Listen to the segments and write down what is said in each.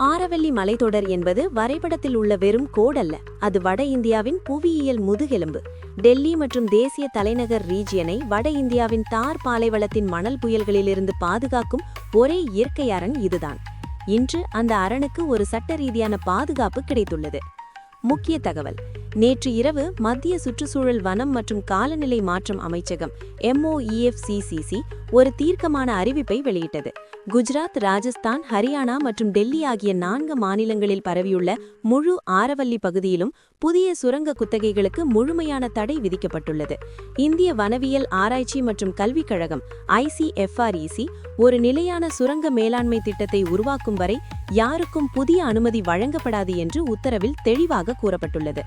ஆரவல்லி மலைத்தொடர் என்பது வரைபடத்தில் உள்ள வெறும் கோடல்ல. அது வட இந்தியாவின் புவியியல் முதுகெலும்பு. டெல்லி மற்றும் தேசிய தலைநகர் ரீஜியனை வட இந்தியாவின் தார் பாலைவளத்தின் மணல் புயல்களிலிருந்து பாதுகாக்கும் ஒரே இயற்கை அரண் இதுதான். இன்று அந்த அரணுக்கு ஒரு சட்ட ரீதியான பாதுகாப்பு கிடைத்துள்ளது. முக்கிய தகவல். நேற்று இரவு மத்திய சுற்றுச்சூழல் வனம் மற்றும் காலநிலை மாற்றம் அமைச்சகம் எம்ஓஇஎஃப்சிசிசி ஒரு தீர்க்கமான அறிவிப்பை வெளியிட்டது. குஜராத் ராஜஸ்தான் ஹரியானா மற்றும் டெல்லி ஆகிய நான்கு மாநிலங்களில் பரவியுள்ள முழு ஆரவல்லி பகுதியிலும் புதிய சுரங்க குத்தகைகளுக்கு முழுமையான தடை விதிக்கப்பட்டுள்ளது. இந்திய வனவியல் ஆராய்ச்சி மற்றும் கல்விக் கழகம் ஐசிஎஃப்ஆர்இசி ஒரு நிலையான சுரங்க மேலாண்மை திட்டத்தை உருவாக்கும் வரை யாருக்கும் புதிய அனுமதி வழங்கப்படாது என்று உத்தரவில் தெளிவாக கூறப்பட்டுள்ளது.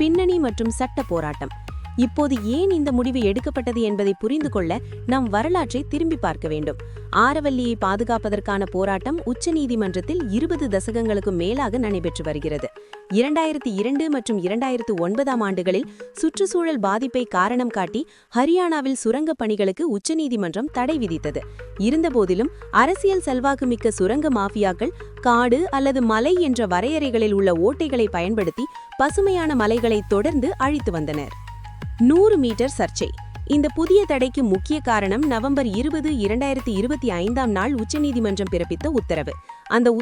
பின்னணி மற்றும் சட்ட போராட்டம். இப்போது ஏன் இந்த முடிவு எடுக்கப்பட்டது என்பதை புரிந்து கொள்ள நாம் வரலாற்றை திரும்பி பார்க்க வேண்டும். ஆரவல்லியை பாதுகாப்பதற்கான போராட்டம் உச்சநீதிமன்றத்தில் இருபது தசகங்களுக்கும் மேலாக நடைபெற்று வருகிறது. இரண்டாயிரத்தி இரண்டு மற்றும் இரண்டாயிரத்து ஒன்பதாம் ஆண்டுகளில் சுற்றுச்சூழல் பாதிப்பை காரணம் காட்டி ஹரியானாவில் சுரங்கப் பணிகளுக்கு உச்சநீதிமன்றம் தடை விதித்தது. இருந்தபோதிலும் அரசியல் செல்வாக்குமிக்க சுரங்க மாஃபியாக்கள் காடு அல்லது மலை என்ற வரையறைகளில் உள்ள ஓட்டைகளை பயன்படுத்தி பசுமையான மலைகளை தொடர்ந்து அழித்து வந்தனர். நூறு மீட்டர் சர்ச்சை. இந்த புதிய தடைக்கு முக்கிய காரணம் நவம்பர் இருபது இரண்டாயிரத்தி இருபத்தி ஐந்தாம் நாள் உச்சநீதிமன்றம் பிறப்பித்த உத்தரவு. அந்த